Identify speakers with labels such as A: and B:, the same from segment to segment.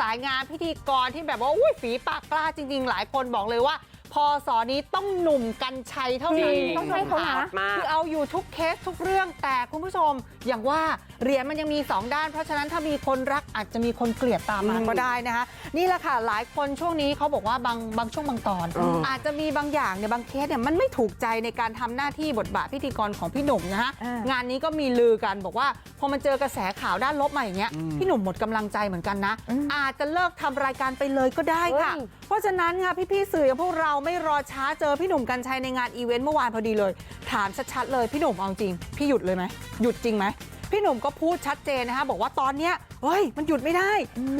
A: สายงานพิธีกรที่แบบว่าอุ้ยฝีปากกล้าจริงๆหลายคนบอกเลยว่า พอสอนี้ต้องหนุ่มกัญชัยเท่านั้น
B: จริงต้องให้เขานะ
C: มาก
A: คือเอาอยู่ทุกเคสทุกเรื่องแต่คุณผู้ชมอย่างว่าเหรียญมันยังมี 2 ด้าน เพราะฉะนั้นถ้ามีคนรักอาจจะมีคนเกลียดตามมา
C: อืม
A: ก็ได้นะคะนี่แหละค่ะหลายคนช่วงนี้เขาบอกว่าบางบางช่วงบางตอน
C: เอออ
A: อาจจะมีบางอย่างเนี่ยบางเคสเนี่ยมันไม่ถูกใจในการทำหน้าที่บทบาทพิธีกรของพี่หนุ่มนะฮะ
B: อ่าง
A: งานนี้ก็มีลือกันบอกว่าพอมันเจอกระแสข่าวด้านลบมาอย่างเงี้ย
C: อืม
A: พี่หนุ่มหมดกำลังใจเหมือนกันนะ อาจจะเลิกทำรายการไปเลยก็ได้ค่ะ
B: เฮ้ย
A: เพราะฉะนั้นค่ะพี่ๆสื่ออย่างพวกเราไม่รอช้าเจอพี่หนุ่มกัญชัยในงานอีเวนต์เมื่อวานพอดีเลย ถามชัดๆเลยพี่หนุ่มเอาจริง พี่หยุดเลยไหมหยุดจริงไหมพี่หนุ่มก็พูดชัดเจนนะคะบอกว่าตอนเนี้ยเฮ้ยมันหยุดไม่ได้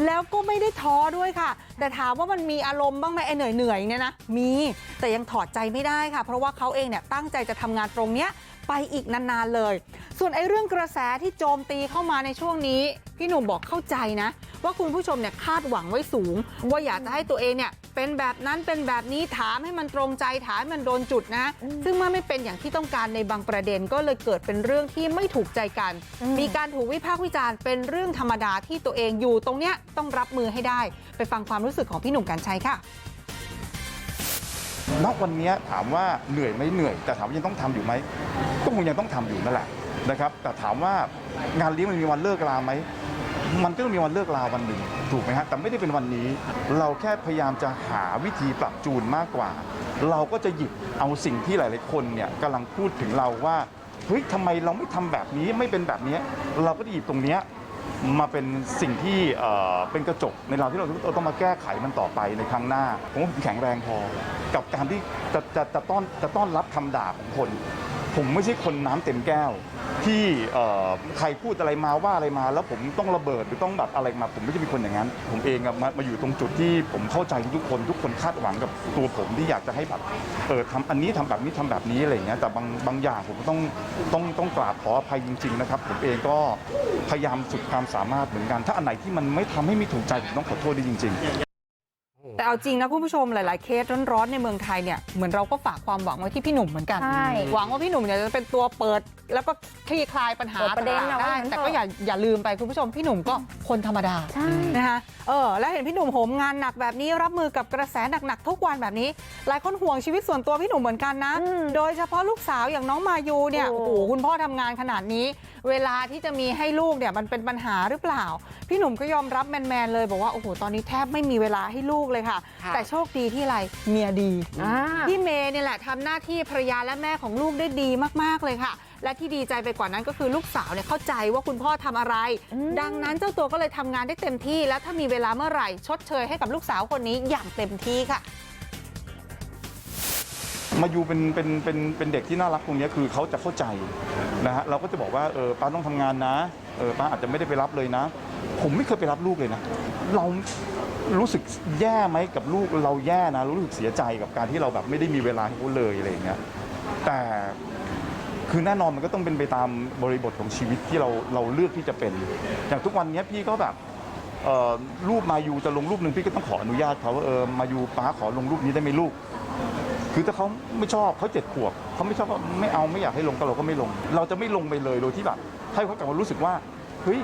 A: แล้วก็ไม่ได้ท้อด้วยค่ะ แต่ถามว่ามันมีอารมณ์บ้างไหมไอ้เหนื่อยๆเนี่ยนะมีแต่ยังถอดใจไม่ได้ค่ะ เพราะว่าเขาเองเนี่ยตั้งใจจะทำงานตรงเนี้ยไปอีกนานๆเลย ส่วนไอ้เรื่องกระแสที่โจมตีเข้ามาในช่วงนี้ พี่หนุ่มบอกเข้าใจนะ ว่าคุณผู้ชมเนี่ยคาดหวังไว้สูงว่าอยากจะให้ตัวเองเนี่ยเป็นแบบนั้นเป็นแบบนี้ถามให้มันตรงใจถามให้มันโดนจุดนะซึ่งเมื่อไม่เป็นอย่างที่ต้องการในบางประเด็นก็เลยเกิดเป็นเรื่องที่ไม่ถูกใจกัน มีการถูกวิพากษ์วิจารณ์เป็นเรื่องธรรมดาที่ตัวเองอยู่ตรงเนี้ยต้องรับมือให้ได้ ไปฟังความรู้สึกของพี่หนุ่มกัญชัยค่ะ
D: ณวันนี้ถามว่าเหนื่อยไหมเหนื่อย แต่ถามว่ายังต้องทำอยู่ไหมก็คงยังต้องทำอยู่นั่นแหละนะครับ แต่ถามว่างานเลี้ยงมันมีวันเลิกลาไหม มันก็ต้องมีวันเลิกลาวันหนึ่งถูกไหมฮะแต่ไม่ได้เป็นวันนี้ เราแค่พยายามจะหาวิธีปรับจูนมากกว่า เราก็จะหยิบเอาสิ่งที่หลายๆคนเนี่ยกำลังพูดถึงเราว่าเฮ้ยทำไมเราไม่ทำแบบนี้ไม่เป็นแบบนี้ เราก็จะหยิบตรงเนี้ยมาเป็นสิ่งที่เอ่อเป็นกระจกในเราที่เราต้องมาแก้ไขมันต่อไปในครั้งหน้าผมว่าผมแข็งแรงพอ กับการที่จะจะจะต้อนจะต้อนรับคำด่าของคน ผมไม่ใช่คนน้ำเต็มแก้ว ที่ใครพูดอะไรมาว่าอะไรมาแล้วผมต้องระเบิดหรือต้องแบบอะไรมาผมไม่ใช่เป็นคนอย่างนั้น ผมเองมามาอยู่ตรงจุดที่ผมเข้าใจทุกคนทุกคนคาดหวังกับตัวผมที่อยากจะให้แบบเออทำอันนี้ทำแบบนี้ทำแบบนี้อะไรอย่างเงี้ยแต่บางบางอย่างผมก็ต้องต้องต้องกราบขออภัยจริง ๆ นะครับ ผมเองก็พยายามสุดความสามารถเหมือนกัน ถ้าอันไหนที่มันไม่ทำให้ไม่ถูกใจผมต้องขอโทษด้วยจริง ๆ
A: แต่เอาจริงนะคุณผู้ชมหลายๆเคสร้อนๆในเมืองไทยเนี่ยเหมือนเราก็ฝากความหวังไว้ที่พี่หนุ่มเหมือนกัน
B: ใช่
A: หวังว่าพี่หนุ่มเนี่ยจะเป็นตัวเปิดแล้วก็คลี่คลายปัญหา
B: เปิดประเด็น
A: ต่างๆ
B: เอาไว้
A: ได้
B: งั้น
A: แต่
B: เถอะ
A: ก็อย่าอย่าลืมไปคุณผู้ชมพี่หนุ่มก็คนธรรมดา
B: ใช่
A: นะคะเออแล้วเห็นพี่หนุ่มโหมงานหนักแบบนี้รับมือกับกระแสหนักๆทุกวันแบบนี้ หลายคนห่วงชีวิตส่วนตัวพี่หนุ่มเหมือนกันนะ
B: อืม
A: โดยเฉพาะลูกสาวอย่างน้องมายูเนี่ย
B: โอ้
A: โอ้โหคุณพ่อทำงานขนาดนี้ เวลาที่จะมีให้ลูกเนี่ยมันเป็นปัญหาหรือเปล่า พี่หนุ่มก็ยอมรับแมนๆเลยบอกว่าโอ้โหตอนนี้แทบไม่มีเวลาให้ลูกเลยค่ะ
C: ค่ะ
A: แต่โชคดีที่อะไรเมียดี
B: อ่า
A: พี่เมย์เนี่ยแหละทำหน้าที่ภรรยาและแม่ของลูกได้ดีมากๆเลยค่ะและที่ดีใจไปกว่านั้นก็คือลูกสาวเนี่ยเข้าใจว่าคุณพ่อทำอะไร
B: อืม
A: ดังนั้นเจ้าตัวก็เลยทำงานได้เต็มที่ แล้วถ้ามีเวลาเมื่อไหร่ ชดเชยให้กับลูกสาวคนนี้อย่างเต็มที่ค่ะ
D: มายูเป็นเป็นเป็นเป็นเด็กที่น่ารักตรงเนี้ยคือเขาจะเข้าใจนะฮะเราก็จะบอกว่าเออป้าต้องทำงานนะเออป้าอาจจะไม่ได้ไปรับเลยนะ ผมไม่เคยไปรับลูกเลยนะ เรารู้สึกแย่ไหมกับลูกเราแย่นะรู้สึกเสียใจกับการที่เราแบบไม่ได้มีเวลาให้เขาเลยอะไรอย่างเงี้ยแต่คือแน่นอนมันก็ต้องเป็นไปตามบริบทของชีวิตที่เราเราเลือกที่จะเป็น อย่างทุกวันเนี้ยพี่ก็แบบเอ่อรูปมายูจะลงรูปหนึ่งพี่ก็ต้องขออนุญาตเขาว่าเออมายูป้าขอลงรูปนี้ได้ไหมลูก คือถ้าเขาไม่ชอบเขาเจ็ดขวบเขาไม่ชอบก็ไม่เอาไม่อยากให้ลงก็เราก็ไม่ลง เราจะไม่ลงไปเลยโดยที่แบบให้เขากลับมารู้สึกว่าเฮ้ย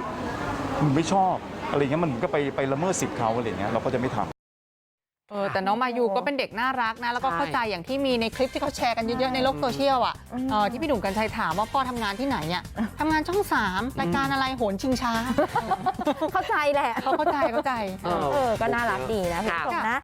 D: มึงไม่ชอบอะไรเงี้ยมันก็ไปไปละเมิดสิทธิ์เขาอะไรเงี้ยเราก็จะไม่ทำ
A: เออแต่น้องมายูก็เป็นเด็กน่ารักนะ แล้วก็
C: ใช่
A: เข้าใจอย่างที่มีในคลิปที่เขาแชร์กันเยอะๆ ในโลกโซเชียลอะเออที่พี่หนุ่มกัญชัยถามว่าพ่อทำงานที่ไหนอะทำงานช่องสามรายการอะไรโหนชิงช้า
B: เข้าใจแหละ
A: เขาเข้าใจเข้าใจ
C: เออ
B: เออก็น่ารักดีนะคุณ
C: ค่ะ
B: ผู้ชมนะ